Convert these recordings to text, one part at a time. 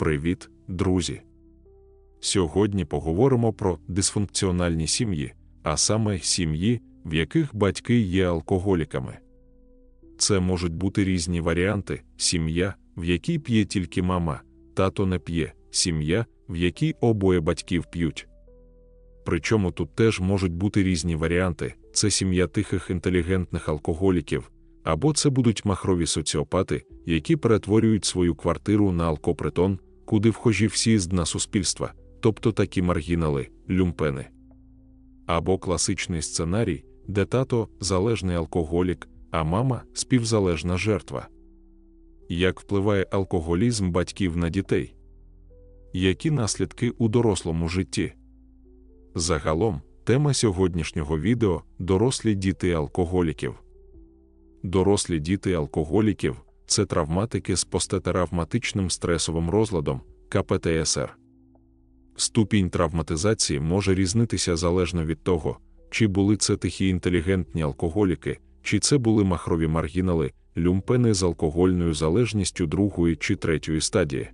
Привіт, друзі! Сьогодні поговоримо про дисфункціональні сім'ї, а саме сім'ї, в яких батьки є алкоголіками. Це можуть бути різні варіанти: сім'я, в якій п'є тільки мама, тато не п'є, сім'я, в якій обоє батьків п'ють. Причому тут теж можуть бути різні варіанти: це сім'я тихих інтелігентних алкоголіків, або це будуть махрові соціопати, які перетворюють свою квартиру на алкопритон, куди вхожі всі з дна суспільства, тобто такі маргінали, люмпени. Або класичний сценарій, де тато залежний алкоголік, а мама співзалежна жертва. Як впливає алкоголізм батьків на дітей? Які наслідки у дорослому житті? Загалом, тема сьогоднішнього відео дорослі діти алкоголіків. Дорослі діти алкоголіків це травматики з постетравматичним стресовим розладом КПТСР. Ступінь травматизації може різнитися залежно від того, чи були це тихі інтелігентні алкоголіки, чи це були махрові маргінали, люмпени з алкогольною залежністю другої чи третьої стадії.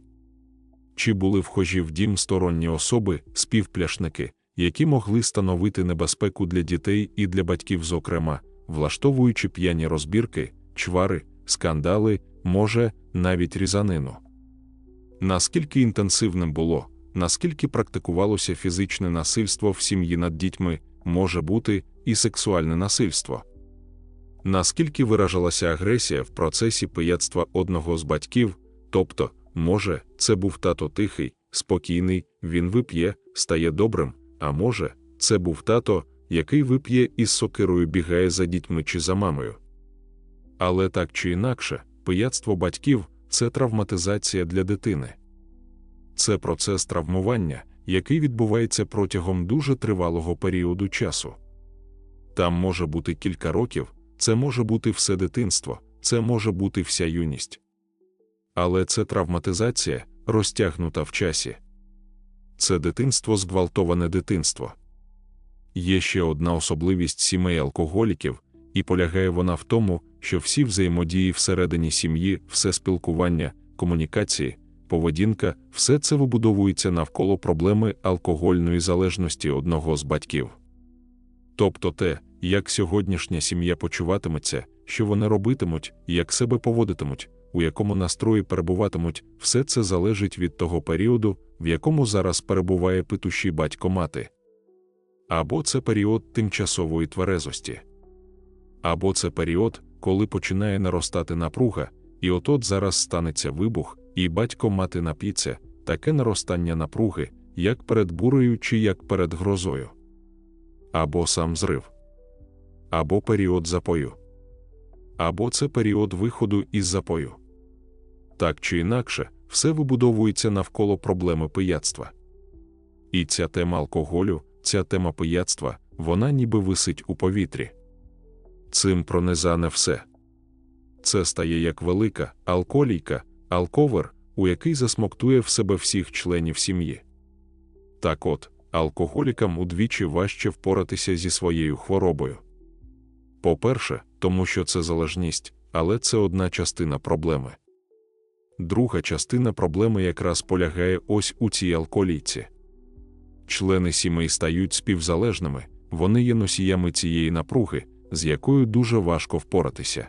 Чи були вхожі в дім сторонні особи, співпляшники, які могли становити небезпеку для дітей і для батьків, зокрема, влаштовуючи п'яні розбірки, чвари, скандали, може, навіть різанину. Наскільки інтенсивним було, наскільки практикувалося фізичне насильство в сім'ї над дітьми, може бути і сексуальне насильство. Наскільки виражалася агресія в процесі пияцтва одного з батьків, тобто, може, це був тато тихий, спокійний, він вип'є, стає добрим, а може, це був тато, який вип'є із сокирою бігає за дітьми чи за мамою. Але так чи інакше, пияцтво батьків це травматизація для дитини. Це процес травмування, який відбувається протягом дуже тривалого періоду часу. Там може бути кілька років, це може бути все дитинство, це може бути вся юність. Але це травматизація, розтягнута в часі. Це дитинство зґвалтоване дитинство. Є ще одна особливість сімей алкоголіків, і полягає вона в тому, що всі взаємодії всередині сім'ї, все спілкування, комунікації, поведінка, все це вибудовується навколо проблеми алкогольної залежності одного з батьків. Тобто те, як сьогоднішня сім'я почуватиметься, що вони робитимуть, як себе поводитимуть, у якому настрої перебуватимуть, все це залежить від того періоду, в якому зараз перебуває питущий батько мати. Або це період тимчасової тверезості, або це період, коли починає наростати напруга, і от-от зараз станеться вибух, і батько мати нап'ється, таке наростання напруги, як перед бурею чи як перед грозою, або сам зрив, або період запою, або це період виходу із запою. Так чи інакше, все вибудовується навколо проблеми пияцтва. І ця тема алкоголю, ця тема пияцтва, вона ніби висить у повітрі. Цим пронизане все. Це стає як велика алколійка, алковер, у який засмоктує в себе всіх членів сім'ї. Так от, алкоголікам удвічі важче впоратися зі своєю хворобою. По-перше, тому що це залежність, але це одна частина проблеми. Друга частина проблеми якраз полягає ось у цій алколійці. Члени сімей стають співзалежними, вони є носіями цієї напруги, з якою дуже важко впоратися.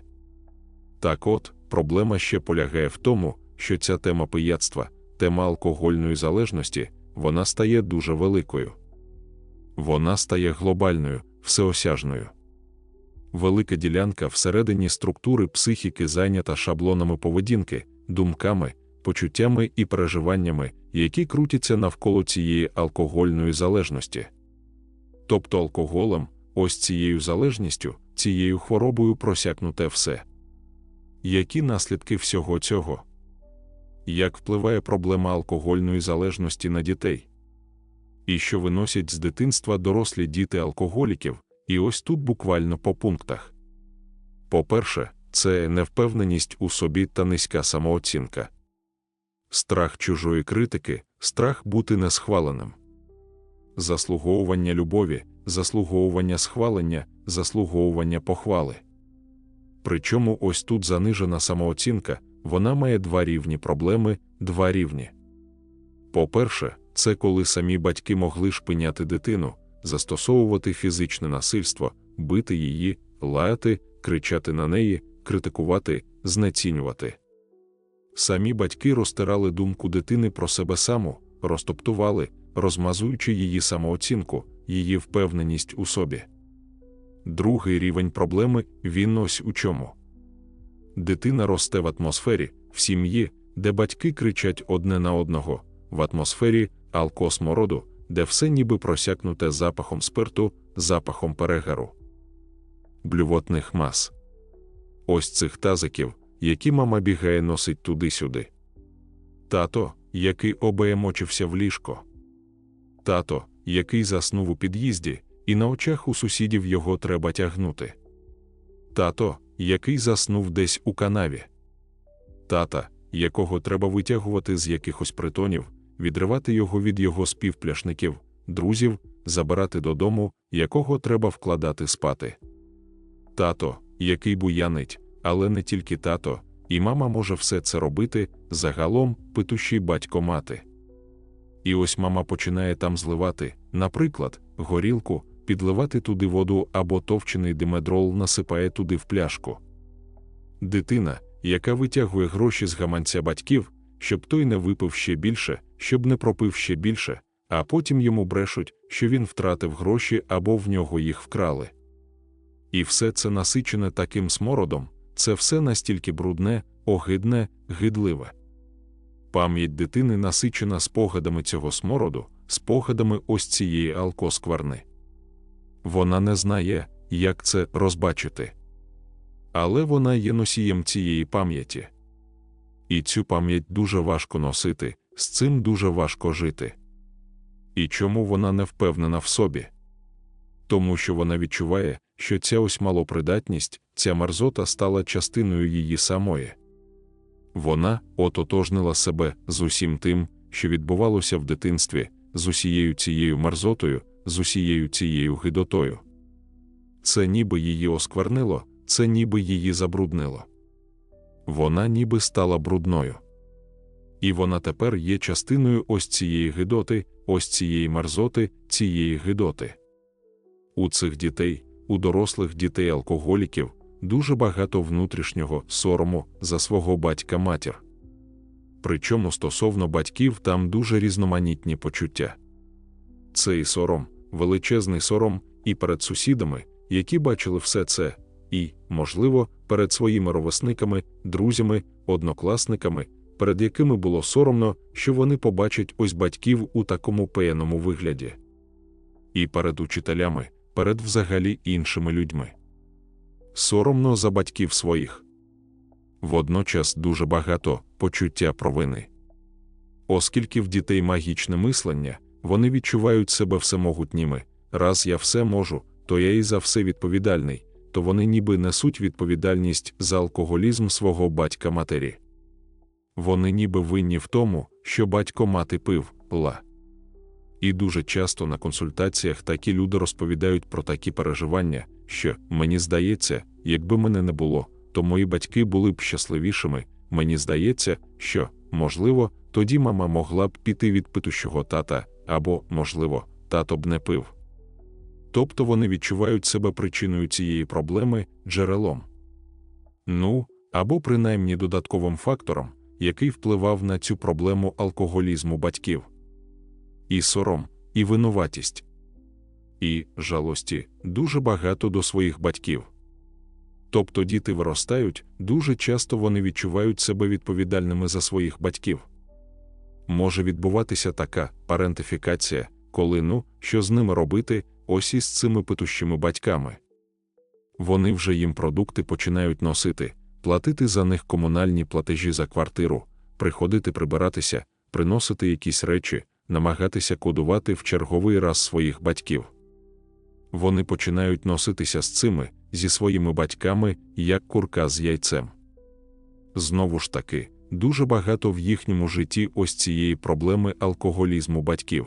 Так от, проблема ще полягає в тому, що ця тема пияцтва, тема алкогольної залежності, вона стає дуже великою. Вона стає глобальною, всеосяжною. Велика ділянка всередині структури психіки зайнята шаблонами поведінки, думками, почуттями і переживаннями, які крутяться навколо цієї алкогольної залежності. Тобто алкоголем, ось цією залежністю, цією хворобою просякнуте все. Які наслідки всього цього? Як впливає проблема алкогольної залежності на дітей? І що виносять з дитинства дорослі діти алкоголіків, і ось тут буквально по пунктах. По-перше, це невпевненість у собі та низька самооцінка, страх чужої критики, страх бути несхваленим, заслуговування любові, заслуговування схвалення, заслуговування похвали. Причому ось тут занижена самооцінка, вона має два рівні проблеми, два рівні. По-перше, це коли самі батьки могли шпиняти дитину, застосовувати фізичне насильство, бити її, лаяти, кричати на неї, критикувати, знецінювати. Самі батьки розтирали думку дитини про себе саму, розтоптували, розмазуючи її самооцінку, її впевненість у собі. Другий рівень проблеми він ось у чому. Дитина росте в атмосфері, в сім'ї, де батьки кричать одне на одного, в атмосфері алкосмороду, де все ніби просякнуте запахом спирту, запахом перегару, блювотних мас. Ось цих тазиків, які мама бігає носить туди-сюди. Тато, який обеємочився в ліжко. Тато, який заснув у під'їзді, і на очах у сусідів його треба тягнути. Тато, який заснув десь у канаві. Тата, якого треба витягувати з якихось притонів, відривати його від його співпляшників, друзів, забирати додому, якого треба вкладати спати. Тато, який буянить, але не тільки тато, і мама може все це робити, загалом петущий батько мати. І ось мама починає там зливати, наприклад, горілку, підливати туди воду або товчений димедрол насипає туди в пляшку. Дитина, яка витягує гроші з гаманця батьків, щоб той не випив ще більше, щоб не пропив ще більше, а потім йому брешуть, що він втратив гроші або в нього їх вкрали. І все це насичене таким смородом, це все настільки брудне, огидне, гидливе. Пам'ять дитини насичена спогадами цього смороду, спогадами ось цієї алкоскварни. Вона не знає, як це розбачити. Але вона є носієм цієї пам'яті. І цю пам'ять дуже важко носити, з цим дуже важко жити. І чому вона не впевнена в собі? Тому що вона відчуває, що ця ось малопридатність, ця мерзота стала частиною її самої. Вона ототожнила себе з усім тим, що відбувалося в дитинстві, з усією цією мерзотою, з усією цією гидотою. Це ніби її осквернило, це ніби її забруднило. Вона ніби стала брудною. І вона тепер є частиною ось цієї гидоти, ось цієї мерзоти, цієї гидоти. У цих дітей, у дорослих дітей алкоголіків, дуже багато внутрішнього сорому за свого батька матір. Причому стосовно батьків там дуже різноманітні почуття. Цей сором, величезний сором, і перед сусідами, які бачили все це, і, можливо, перед своїми ровесниками, друзями, однокласниками, перед якими було соромно, що вони побачать ось батьків у такому пеяному вигляді, і перед учителями, перед взагалі іншими людьми. Соромно за батьків своїх. Водночас дуже багато почуття провини. Оскільки в дітей магічне мислення, вони відчувають себе всемогутніми, раз я все можу, то я і за все відповідальний, то вони ніби несуть відповідальність за алкоголізм свого батька матері. Вони ніби винні в тому, що батько мати пив, ла. І дуже часто на консультаціях такі люди розповідають про такі переживання, що мені здається, якби мене не було, то мої батьки були б щасливішими. Мені здається, що, можливо, тоді мама могла б піти від питущого тата, або, можливо, тато б не пив. Тобто вони відчувають себе причиною цієї проблеми джерелом. Ну, або принаймні додатковим фактором, який впливав на цю проблему алкоголізму батьків. І сором, і винуватість, і жалості дуже багато до своїх батьків. Тобто діти виростають, дуже часто вони відчувають себе відповідальними за своїх батьків. Може відбуватися така парентифікація, коли ну, що з ними робити, ось із цими питущими батьками. Вони вже їм продукти починають носити, платити за них комунальні платежі за квартиру, приходити прибиратися, приносити якісь речі, намагатися кодувати в черговий раз своїх батьків. Вони починають носитися з цими, зі своїми батьками, як курка з яйцем. Знову ж таки, дуже багато в їхньому житті ось цієї проблеми алкоголізму батьків.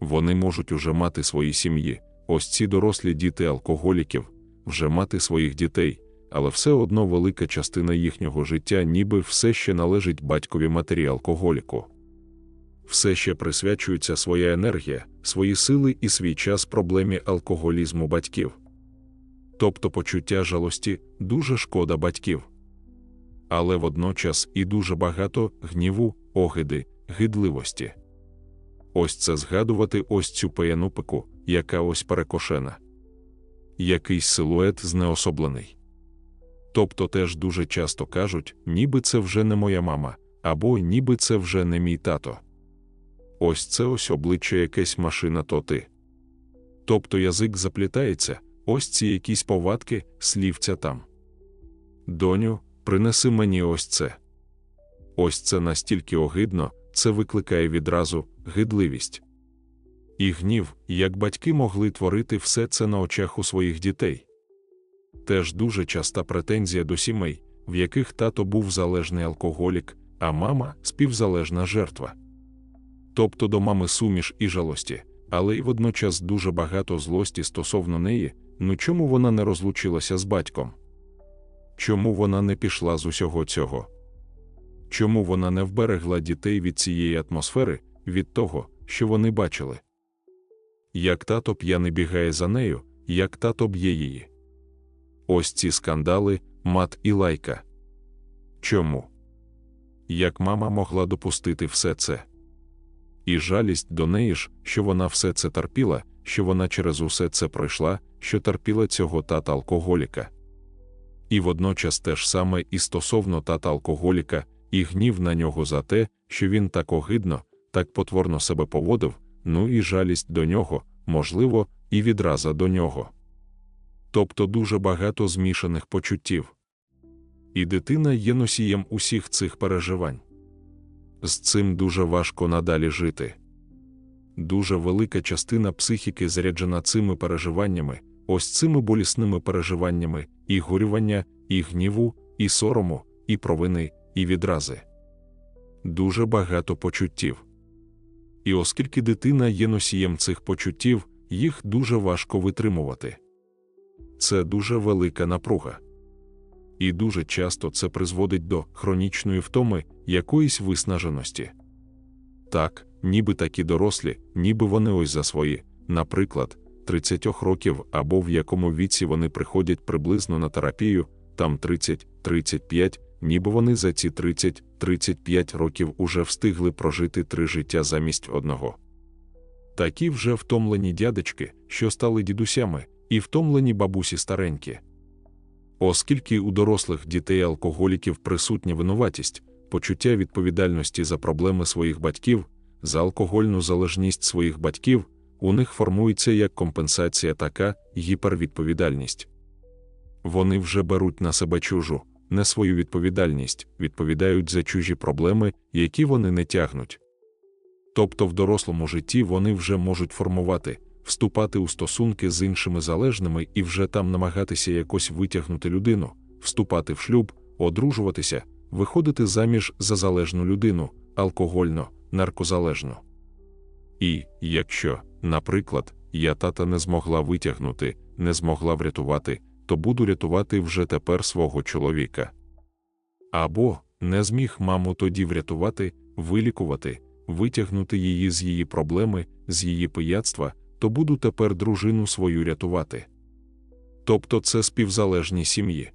Вони можуть уже мати свої сім'ї, ось ці дорослі діти алкоголіків, вже мати своїх дітей, але все одно велика частина їхнього життя ніби все ще належить батькові матері алкоголіку. Все ще присвячується своя енергія, свої сили і свій час проблемі алкоголізму батьків. Тобто почуття жалості дуже шкода батьків. Але водночас і дуже багато гніву, огиди, гидливості. Ось це згадувати ось цю пияну пику, яка ось перекошена. Якийсь силует знеособлений. Тобто теж дуже часто кажуть, ніби це вже не моя мама, або ніби це вже не мій тато. Ось це ось обличчя якесь машина то ти. Тобто язик заплітається, ось ці якісь повадки, слівця там. Доню, принеси мені ось це. Ось це настільки огидно, це викликає відразу гидливість. І гнів, як батьки могли творити все це на очах у своїх дітей. Теж дуже часта претензія до сімей, в яких тато був залежний алкоголік, а мама співзалежна жертва. Тобто до мами суміш і жалості, але й водночас дуже багато злості стосовно неї, ну чому вона не розлучилася з батьком? Чому вона не пішла з усього цього? Чому вона не вберегла дітей від цієї атмосфери, від того, що вони бачили? Як тато п'яний бігає за нею, як тато б'є її. Ось ці скандали, мат і лайка. Чому? Як мама могла допустити все це? І жалість до неї ж, що вона все це терпіла, що вона через усе це пройшла, що терпіла цього тата алкоголіка. І водночас те ж саме і стосовно тата алкоголіка, і гнів на нього за те, що він так огидно, так потворно себе поводив, ну і жалість до нього, можливо, і відраза до нього. Тобто дуже багато змішаних почуттів. І дитина є носієм усіх цих переживань. З цим дуже важко надалі жити. Дуже велика частина психіки заряджена цими переживаннями, ось цими болісними переживаннями і горювання, і гніву, і сорому, і провини, і відрази. Дуже багато почуттів. І оскільки дитина є носієм цих почуттів, їх дуже важко витримувати. Це дуже велика напруга. І дуже часто це призводить до хронічної втоми якоїсь виснаженості. Так, ніби такі дорослі, ніби вони ось за свої, наприклад, 30 років або в якому віці вони приходять приблизно на терапію, там 30-35, ніби вони за ці 30-35 років уже встигли прожити три життя замість одного. Такі вже втомлені дядечки, що стали дідусями, і втомлені бабусі старенькі. Оскільки у дорослих дітей алкоголіків присутня винуватість, почуття відповідальності за проблеми своїх батьків, за алкогольну залежність своїх батьків, у них формується як компенсація така гіпервідповідальність. Вони вже беруть на себе чужу, не свою відповідальність, відповідають за чужі проблеми, які вони не тягнуть. Тобто в дорослому житті вони вже можуть формувати, вступати у стосунки з іншими залежними і вже там намагатися якось витягнути людину, вступати в шлюб, одружуватися, виходити заміж за залежну людину, алкогольно, наркозалежну. І якщо, наприклад, я тата не змогла витягнути, не змогла врятувати, то буду рятувати вже тепер свого чоловіка. Або не зміг маму тоді врятувати, вилікувати, витягнути її з її проблеми, з її пияцтва, то буду тепер дружину свою рятувати. Тобто це співзалежні сім'ї.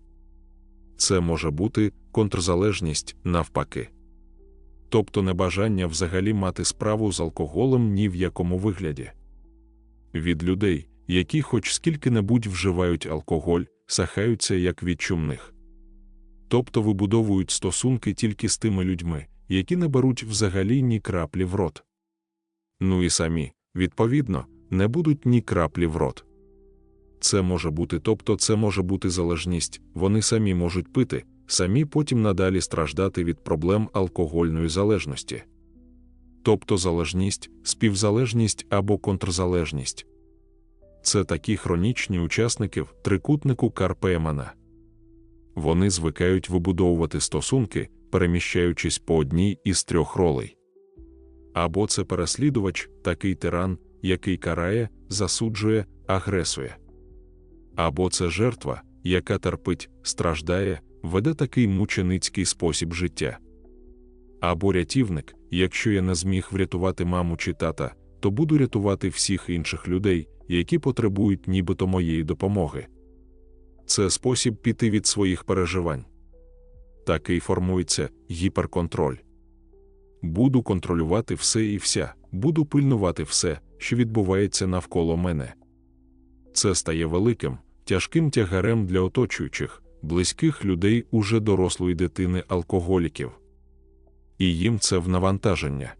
Це може бути контрзалежність навпаки. Тобто небажання взагалі мати справу з алкоголем ні в якому вигляді. Від людей, які хоч скільки-небудь вживають алкоголь, сахаються як від чумних. Тобто вибудовують стосунки тільки з тими людьми, які не беруть взагалі ні краплі в рот. Ну і самі, відповідно, не будуть ні краплі в рот. Це може бути, тобто це може бути залежність, вони самі можуть пити, самі потім надалі страждати від проблем алкогольної залежності. Тобто залежність, співзалежність або контрзалежність. Це такі хронічні учасники в трикутнику Карпемана. Вони звикають вибудовувати стосунки, переміщаючись по одній із трьох ролей. Або це переслідувач, такий тиран, який карає, засуджує, агресує. Або це жертва, яка терпить, страждає, веде такий мученицький спосіб життя. Або рятівник, якщо я не зміг врятувати маму чи тата, то буду рятувати всіх інших людей, які потребують нібито моєї допомоги. Це спосіб піти від своїх переживань. Такий формується гіперконтроль. Буду контролювати все і вся, буду пильнувати все, що відбувається навколо мене. Це стає великим, тяжким тягарем для оточуючих, близьких людей уже дорослої дитини алкоголіків. І їм це в навантаження.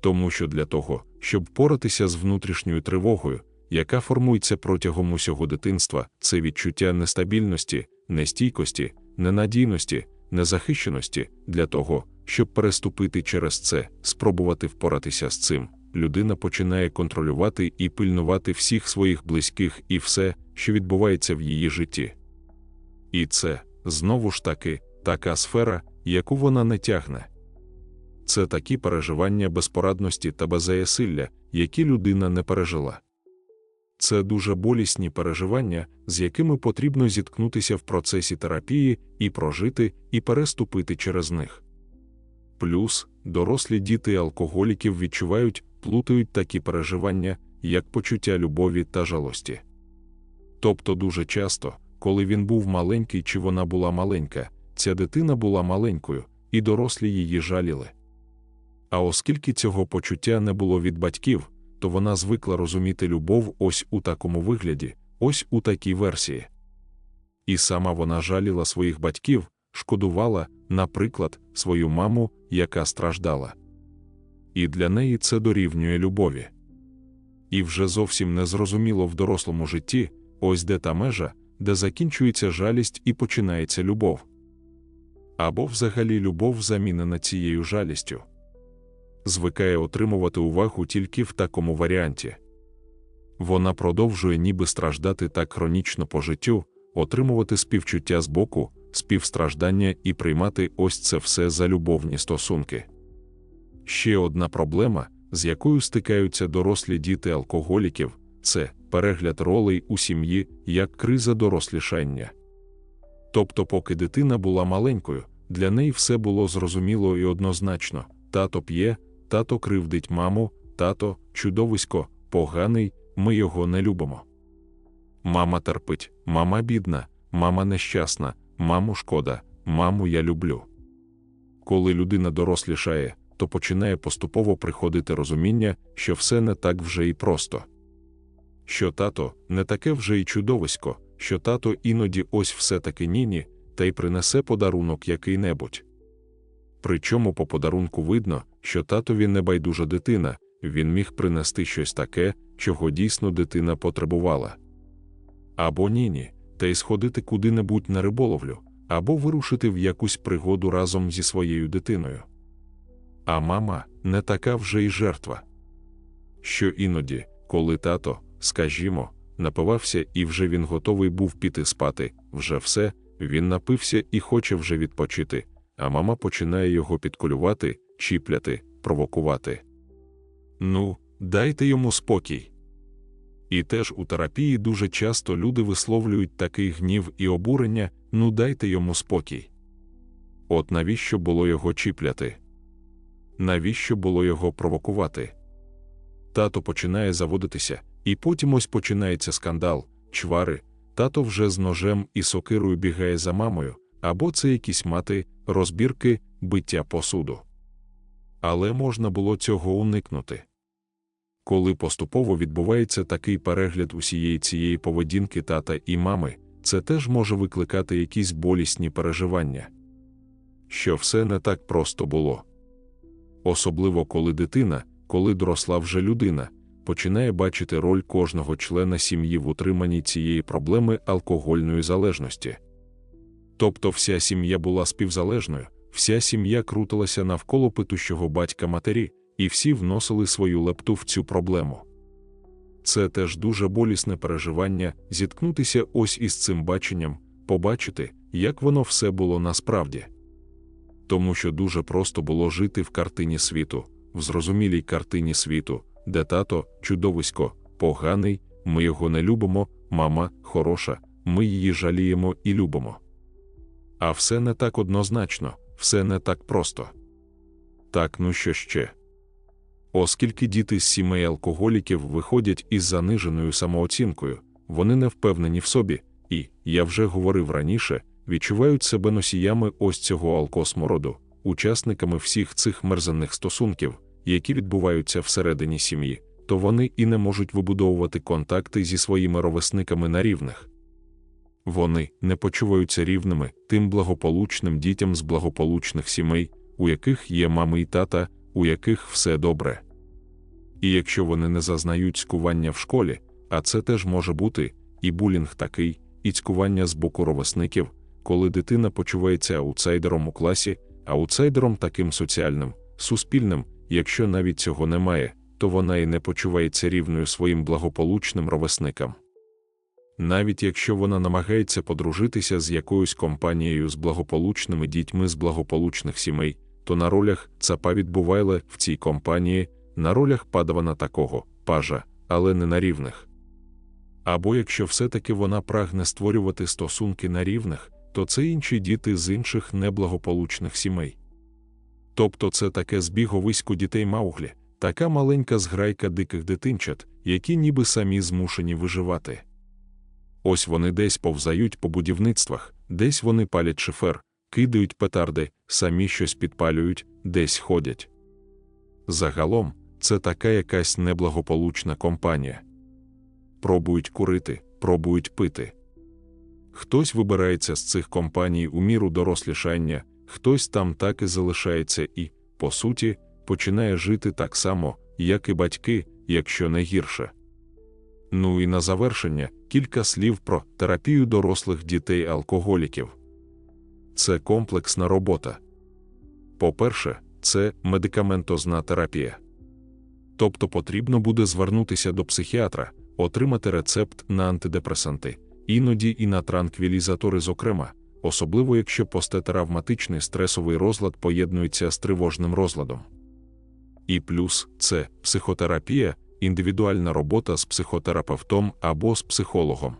Тому що для того, щоб поратися з внутрішньою тривогою, яка формується протягом усього дитинства, це відчуття нестабільності, нестійкості, ненадійності, незахищеності для того, щоб переступити через це, спробувати впоратися з цим, людина починає контролювати і пильнувати всіх своїх близьких і все, що відбувається в її житті. І це, знову ж таки, така сфера, яку вона не тягне. Це такі переживання безпорадності та беззаясилля, які людина не пережила. Це дуже болісні переживання, з якими потрібно зіткнутися в процесі терапії і прожити, і переступити через них. Плюс дорослі діти алкоголіків відчувають, плутають такі переживання, як почуття любові та жалості. Тобто, дуже часто, коли він був маленький чи вона була маленька, ця дитина була маленькою, і дорослі її жаліли. А оскільки цього почуття не було від батьків, то вона звикла розуміти любов ось у такому вигляді, ось у такій версії. І сама вона жаліла своїх батьків, шкодувала, наприклад, свою маму, яка страждала. І для неї це дорівнює любові. І вже зовсім незрозуміло в дорослому житті, ось де та межа, де закінчується жалість і починається любов. Або взагалі любов замінена цією жалістю звикає отримувати увагу тільки в такому варіанті. Вона продовжує ніби страждати так хронічно по життю, отримувати співчуття з боку, співстраждання і приймати ось це все за любовні стосунки. Ще одна проблема, з якою стикаються дорослі діти алкоголіків, це перегляд ролей у сім'ї як криза дорослішання. Тобто, поки дитина була маленькою, для неї все було зрозуміло і однозначно тато п'є, тато кривдить маму, тато, чудовисько, поганий, ми його не любимо. Мама терпить, мама бідна, мама нещасна, маму шкода, маму я люблю. Коли людина дорослішає, то починає поступово приходити розуміння, що все не так вже і просто. Що тато не таке вже й чудовисько, що тато іноді ось все таки ніні, та й принесе подарунок який-небудь. Причому по подарунку видно, що татові не байдужа дитина, він міг принести щось таке, чого дійсно дитина потребувала. Або ні-ні, та й сходити куди-небудь на риболовлю, або вирушити в якусь пригоду разом зі своєю дитиною. А мама не така вже й жертва. Що іноді, коли тато, скажімо, напивався і вже він готовий був піти спати, вже все, він напився і хоче вже відпочити а мама починає його підколювати, чіпляти, провокувати. Ну, дайте йому спокій. І теж у терапії дуже часто люди висловлюють такий гнів і обурення ну дайте йому спокій. От навіщо було його чіпляти? Навіщо було його провокувати? Тато починає заводитися, і потім ось починається скандал, чвари, тато вже з ножем і сокирою бігає за мамою, або це якісь мати, розбірки, биття посуду. Але можна було цього уникнути. Коли поступово відбувається такий перегляд усієї цієї поведінки тата і мами, це теж може викликати якісь болісні переживання. Що все не так просто було. Особливо коли дитина, коли доросла вже людина, починає бачити роль кожного члена сім'ї в утриманні цієї проблеми алкогольної залежності. Тобто вся сім'я була співзалежною, вся сім'я крутилася навколо питущого батька матері, і всі вносили свою лепту в цю проблему. Це теж дуже болісне переживання зіткнутися ось із цим баченням, побачити, як воно все було насправді. Тому що дуже просто було жити в картині світу, в зрозумілій картині світу, де тато, чудовисько, поганий, ми його не любимо, мама хороша, ми її жаліємо і любимо. А все не так однозначно, все не так просто. Так, ну що ще? Оскільки діти з сімей алкоголіків виходять із заниженою самооцінкою, вони не впевнені в собі, і, я вже говорив раніше, відчувають себе носіями ось цього алкосмороду, учасниками всіх цих мерзенних стосунків, які відбуваються всередині сім'ї, то вони і не можуть вибудовувати контакти зі своїми ровесниками на рівних. Вони не почуваються рівними тим благополучним дітям з благополучних сімей, у яких є мами і тата, у яких все добре. І якщо вони не зазнають цькування в школі, а це теж може бути і булінг такий, і цькування з боку ровесників, коли дитина почувається аутсайдером у класі, аутсайдером таким соціальним, суспільним, якщо навіть цього немає, то вона і не почувається рівною своїм благополучним ровесникам. Навіть якщо вона намагається подружитися з якоюсь компанією з благополучними дітьми з благополучних сімей, то на ролях цапа відбувайле в цій компанії, на ролях падавана такого пажа, але не на рівних. Або якщо все-таки вона прагне створювати стосунки на рівних, то це інші діти з інших неблагополучних сімей. Тобто це таке збіговисько дітей Мауглі, така маленька зграйка диких дитинчат, які ніби самі змушені виживати. Ось вони десь повзають по будівництвах, десь вони палять шифер, кидають петарди, самі щось підпалюють, десь ходять. Загалом, це така якась неблагополучна компанія. Пробують курити, пробують пити. Хтось вибирається з цих компаній у міру дорослішання, хтось там так і залишається і, по суті, починає жити так само, як і батьки, якщо не гірше. Ну і на завершення кілька слів про терапію дорослих дітей-алкоголіків. Це комплексна робота. По-перше, це медикаментозна терапія. Тобто потрібно буде звернутися до психіатра, отримати рецепт на антидепресанти, іноді і на транквілізатори, зокрема, особливо якщо постетравматичний стресовий розлад поєднується з тривожним розладом. І плюс це психотерапія, індивідуальна робота з психотерапевтом або з психологом.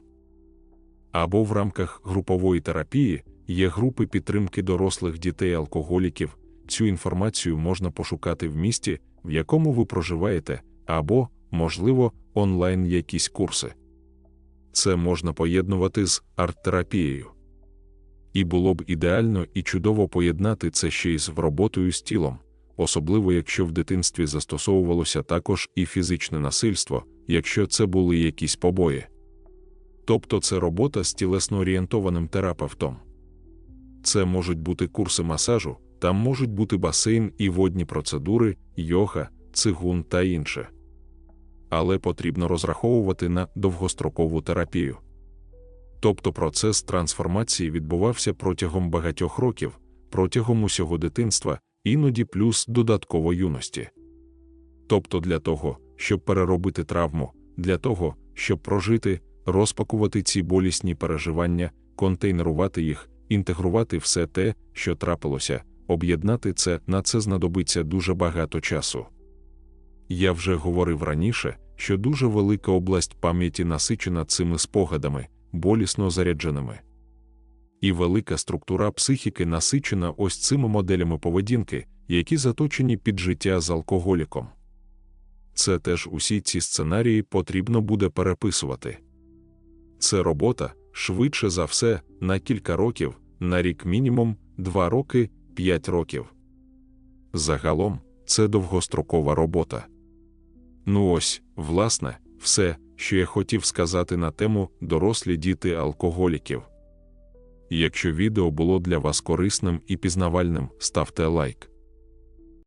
Або в рамках групової терапії є групи підтримки дорослих дітей-алкоголіків. Цю інформацію можна пошукати в місті, в якому ви проживаєте, або, можливо, онлайн якісь курси. Це можна поєднувати з арт-терапією. І було б ідеально і чудово поєднати це ще й з роботою з тілом, особливо якщо в дитинстві застосовувалося також і фізичне насильство, якщо це були якісь побої. Тобто це робота з тілесно орієнтованим терапевтом. Це можуть бути курси масажу, там можуть бути басейн і водні процедури, йога, цигун та інше. Але потрібно розраховувати на довгострокову терапію. Тобто процес трансформації відбувався протягом багатьох років, протягом усього дитинства, іноді плюс додатково юності. Тобто для того, щоб переробити травму, для того, щоб прожити, розпакувати ці болісні переживання, контейнерувати їх, інтегрувати все те, що трапилося, об'єднати це на це знадобиться дуже багато часу. Я вже говорив раніше, що дуже велика область пам'яті насичена цими спогадами, болісно зарядженими. І велика структура психіки насичена ось цими моделями поведінки, які заточені під життя з алкоголіком. Це теж усі ці сценарії потрібно буде переписувати. Це робота швидше за все на кілька років, на рік мінімум, два роки, п'ять років. Загалом це довгострокова робота. Ну ось, власне, все, що я хотів сказати на тему дорослі діти алкоголіків. Якщо відео було для вас корисним і пізнавальним, ставте лайк.